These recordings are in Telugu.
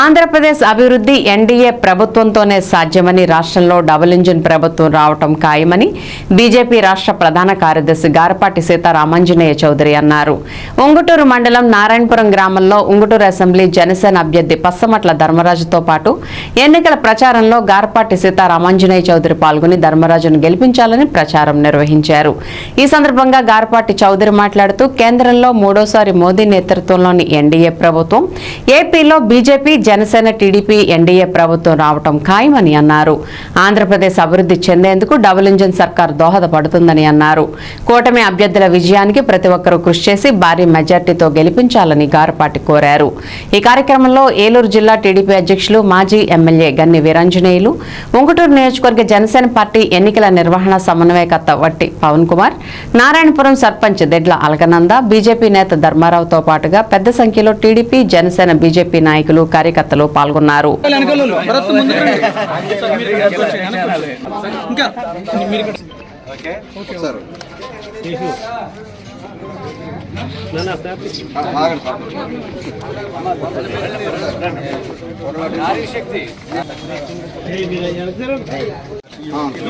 ఆంధ్రప్రదేశ్ అభివృద్ధి ఎన్డీఏ ప్రభుత్వంతోనే సాధ్యమని రాష్ట్రంలో డబుల్ ఇంజిన్ ప్రభుత్వం రావటం ఖాయమని బీజేపీ రాష్ట్ర ప్రధాన కార్యదర్శి గారపాటి సీతారామాంజనేయ చౌదరి అన్నారు. ఉంగుటూరు మండలం నారాయణపురం గ్రామంలో ఉంగుటూరు అసెంబ్లీ జనసేన అభ్యర్థి పస్సమట్ల ధర్మరాజుతో పాటు ఎన్నికల ప్రచారంలో గారపాటి సీతారామాంజనేయ చౌదరి పాల్గొని ధర్మరాజును గెలిపించాలని ప్రచారం నిర్వహించారు. ఈ సందర్భంగా గారపాటి చౌదరి మాట్లాడుతూ కేంద్రంలో మూడోసారి మోదీ నేతృత్వంలోని ఎన్డీఏ ప్రభుత్వం ఏపీలో బీజేపీ జనసేన టీడీపీ ఎన్డీఏ ప్రభుత్వం రావటం ఖాయమని అన్నారు. ఆంధ్రప్రదేశ్ అభివృద్ధి చెందేందుకు డబుల్ ఇంజిన్ సర్కార్ దోహదపడుతుందని అన్నారు. కూటమి అభ్యర్థుల విజయానికి ప్రతి ఒక్కరూ కృషి చేసి భారీ మెజార్టీతో గెలిపించాలని గారపాటి కోరారు. ఈ కార్యక్రమంలో ఏలూరు జిల్లా టీడీపీ అధ్యక్షులు మాజీ ఎమ్మెల్యే గన్ని వీరంజనేయులు ఉంగుటూరు నియోజకవర్గ జనసేన పార్టీ ఎన్నికల నిర్వహణ సమన్వయకర్త వట్టి పవన్ కుమార్ నారాయణపురం సర్పంచ్ దెడ్ల అలకనంద బీజేపీ నేత ధర్మారావుతో పాటుగా పెద్ద సంఖ్యలో టీడీపీ జనసేన బీజేపీ నాయకులు కార్యకర్తలు పాల్గొన్నారు. వెనకాల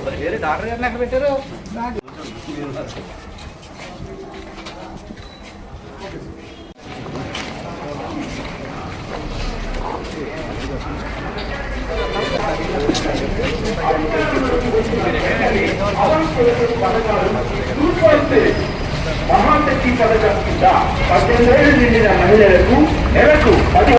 భరత్ వేరే డాక్టర్ ఇంకా మీరు పెట్టారు మహాశక్తి పథకం కింద పద్దెనిమిది నిండిన మహిళలకు నెలకు పది